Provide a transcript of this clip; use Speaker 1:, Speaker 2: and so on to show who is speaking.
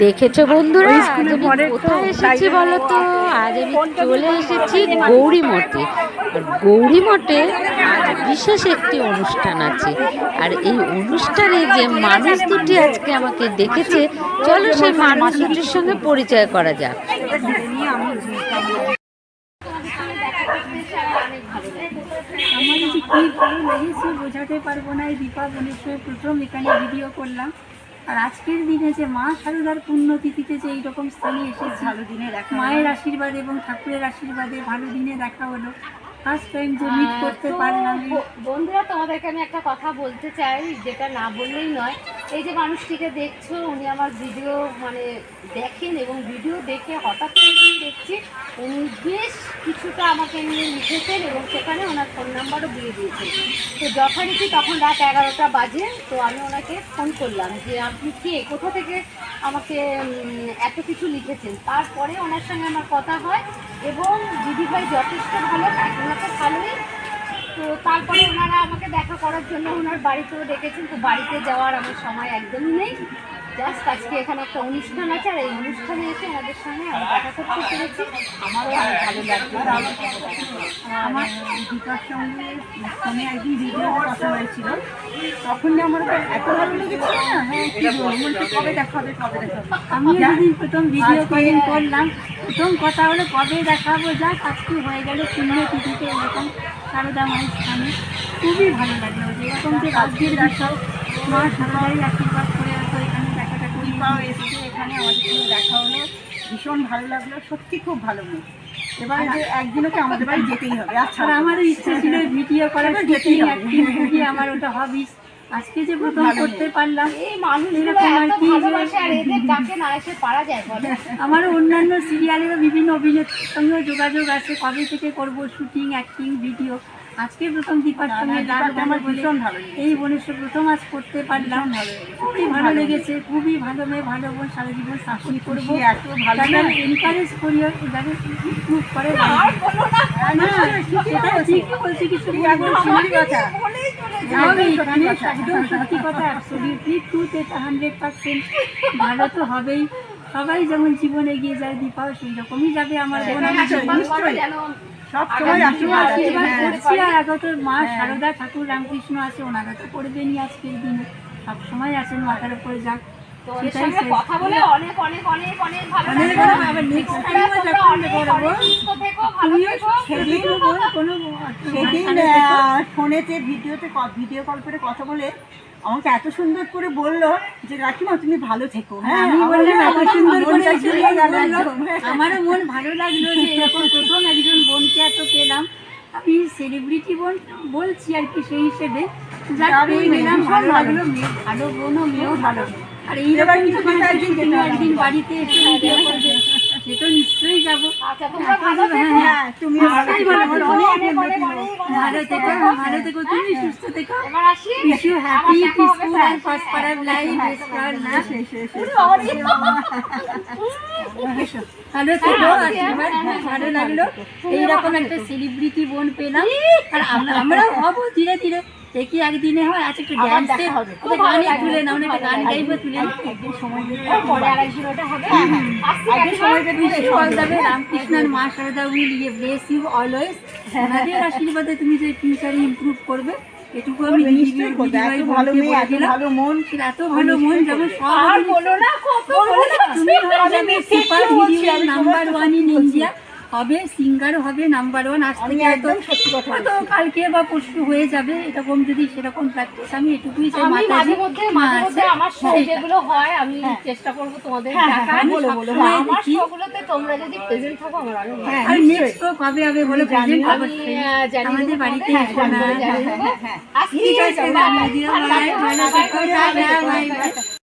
Speaker 1: দেখেছ বন্ধুরা? আজ আমি কোথায় এসেছি
Speaker 2: জন্য
Speaker 1: বলো তো আজ আমি চলে এসেছি গৌরী মঠে। আর গৌরী মঠে আজ বিশেষ একটি অনুষ্ঠান আছে। আর এই অনুষ্ঠানে যে মানুষ দুটি আজকে আমাকে দেখেছে চলো সেই মানুষ দুটির সঙ্গে পরিচয় করা যাক।
Speaker 2: আমার যে কী ভালো লেগেছে বোঝাতে পারব না। এই দীপাবলির প্রথম এখানে ভিডিও করলাম। আর আজকের দিনে যে মা সারদার পুণ্যতিথিতে যে এইরকম স্থানে এসে ভালো দিনে দেখা মায়ের আশীর্বাদে এবং ঠাকুরের আশীর্বাদে ভালো দিনে দেখা হলো। ফার্স্ট টাইম যে মিট করতে পারলাম।
Speaker 3: বন্ধুরা তোমাদেরকে আমি একটা কথা বলতে চাই যেটা না বললেই নয়। এই যে মানুষটিকে দেখছ, উনি আমার ভিডিও মানে দেখেন এবং ভিডিও দেখে হঠাৎ দেখছি, উনি বেশ কিছুটা আমাকে নিয়ে লিখেছেন এবং সেখানে ওনার ফোন নাম্বারও দিয়ে দিয়েছেন। তো যথারীতি তখন রাত এগারোটা বাজে, তো আমি ওনাকে ফোন করলাম যে, আপনি কে? কোথা থেকে আমাকে এত কিছু লিখেছেন? তারপরে ওনার সঙ্গে আমার কথা হয় এবং দিদিভাই যথেষ্ট ভালো তো ভালোই, তো তারপরে দেখা করার জন্য ওনার বাড়িতেও ডেকেছেন তো বাড়িতে যাওয়ার আমার সময় একদমই নেই। জাস্ট আজকে এখানে একটা অনুষ্ঠান আছে আর এই অনুষ্ঠানে এসে ওনাদের সঙ্গে আমি দেখা করতে পেরেছি। আমারও অনেক ভালো লাগল
Speaker 2: আমার দীপার সঙ্গে ফোনে একদিন ভিডিও কথা হয়েছিল। তখন আমার এত ভালো লেগেছিল না? হ্যাঁ কি বলব? কবে দেখা হবে? কবে দেখা আমি যেদিন প্রথম ভিডিও কলিং করলাম প্রথম কথা হলো কবে দেখাবো? যাক আজকে হয়ে গেল শূন্য তিথিতে এরকম সারদা মায়ের স্থানে খুবই ভালো লাগল যে এরকম যে রাজ্যের বিষয় মা সারদাই আশীর্বাদ করে আসো এখানে দেখাটা করি
Speaker 4: দীপাও এসেছে এখানে আমাদের সঙ্গে দেখা হলো। ভীষণ ভালো লাগল সত্যি খুব ভালো মেয়ে এবার যে একদিনও কি আমাদের বাড়ি যেতেই হবে আচ্ছা
Speaker 2: আমারও ইচ্ছে ছিল ভিডিও করার যেতেই। আমার ওটা হবিস আজকে যে প্রথম করতে পারলাম
Speaker 3: এই মানুষগুলো এত ভালোবাসে আর এদের ডাকে না এসে পারা যায় বলো।
Speaker 2: আমারও অন্যান্য সিরিয়ালেরও বিভিন্ন অভিনেত্রীর সঙ্গেও যোগাযোগ আছে কবে থেকে করব শুটিং অ্যাক্টিং ভিডিও আজকে প্রথম দীপার সঙ্গে
Speaker 4: আমার ভীষণ ভালো।
Speaker 2: এই বোনের সাথে প্রথম আজ করতে পারলাম। খুবই ভালো লেগেছে খুবই ভালো মেয়ে ভালো বোন সারা জীবন শাসন করব। এনকারেজ করি করে ঠিকই বলছি কিছু
Speaker 4: একদম সত্যি কথা
Speaker 2: হান্ড্রেড পার্সেন্ট ভালো তো হবেই। সবাই যেমন জীবনে এগিয়ে যায় দীপাও সেই রকমই যাবে আমার।
Speaker 3: যেন
Speaker 4: সব সময় আশীর্বাদ আছে,
Speaker 2: আশীর্বাদ
Speaker 4: হ্যাঁ।
Speaker 2: করছি আর আগত মা সারদা ঠাকুর রামকৃষ্ণ আছে ওনারা তো করবেনই আজকের দিনে সবসময় আছেন মাথার উপরে যাক
Speaker 3: তো ওর
Speaker 2: সেটাই
Speaker 3: সঙ্গে
Speaker 2: শেষ।
Speaker 3: কথা বলে অনেক অনেক অনেক অনেক ভালো
Speaker 2: অনেক
Speaker 3: লাগল।
Speaker 2: ভালো, আবার next
Speaker 3: তোমরা-
Speaker 2: time ও
Speaker 3: তোমরা
Speaker 2: যখন
Speaker 3: অনেক
Speaker 2: করব,
Speaker 3: অনেক সুস্থ থেকো, ভালো
Speaker 2: তুমিও
Speaker 3: থেকো।
Speaker 2: সেদিন বল কোনো
Speaker 4: সেদিন
Speaker 2: মাঝখানে থেকো।
Speaker 4: আহ, ফোনেতে ভিডিওতে ভিডিও কল করে কথা বলে আমাকে এত সুন্দর করে বলল যে কাকিমা তুমি ভালো থেকো হ্যাঁ
Speaker 2: আমি বললাম এত সুন্দর করে।
Speaker 4: একদম।
Speaker 2: আমারও মন ভালো লাগল যে এরকম প্রথম একজন বোনকে এত পেলাম আমি সেলিব্রিটি বোন বলছি আর কি সেই হিসেবে যাক পেয়ে গেলাম ভালো। লাগল মেয়ে ভালো বোনও মেয়েও ভালো আর এইরকম যখন
Speaker 4: একদিন
Speaker 2: তুমি একদিন বাড়িতে এসে সে তো নিশ্চয়ই যাব।
Speaker 3: আচ্ছা,
Speaker 2: হ্যাঁ,
Speaker 4: হ্যাঁ তুমি অনেক
Speaker 2: ভালো থেকো থেকো তুমি সুস্থ থেকো থেকো আশীর্বাদ লাগল এইরকম একটা সেলিব্রিটি বোন পেলাম আর আমরা আমরাও হব ধীরে ধীরে দেখি একদিনে হয় আচ্ছা একটু ড্যান্স হবে গানে তুলে না আমরা একটা গান গাইবো তুলে
Speaker 4: একদিন সময়
Speaker 3: পরে হবে
Speaker 4: একদিন
Speaker 2: রামকৃষ্ণের মা সারদা উইল ইয়ে ব্লেস ইউ অলওয়েজ ওনাদের আশীর্বাদে তুমি যে ফিউচারে ইমপ্রুভ করবে এটুকু আমি
Speaker 4: নিশ্চয়ই করব। এত ভালো মেয়ে এত ভালো মন।
Speaker 2: এত ভালো মন যেমন সব
Speaker 3: বলো না
Speaker 2: তুমি super hero number one in India হবে সিঙ্গার হবে নাম্বার ওয়ান আজ থেকে হয়তো
Speaker 4: সত্যি কথা
Speaker 2: হয়তো কালকে বা পরশু হয়ে যাবে এরকম যদি সেরকম প্র্যাকটিস আমি এটুকুই চাই
Speaker 3: আমি মাঝে মধ্যে মাঝে মধ্যে আমার শো যেগুলো হয় আমি চেষ্টা করব তোমাদের
Speaker 4: হ্যাঁ, হ্যাঁ, হ্যাঁ, বলো, বলো,
Speaker 2: হ্যাঁ,
Speaker 3: আমার শোগুলোতে তোমরা যদি প্রেজেন্ট থাকো আমার আরও
Speaker 4: হ্যাঁ
Speaker 2: আর নেক্সট তো কবে হবে বলে প্রেজেন্ট
Speaker 3: আমি
Speaker 2: অবশ্যই আমাদের বাড়িতে এসো না।
Speaker 3: হ্যাঁ।
Speaker 4: হ্যাঁ
Speaker 2: ঠিক আছে। Bye bye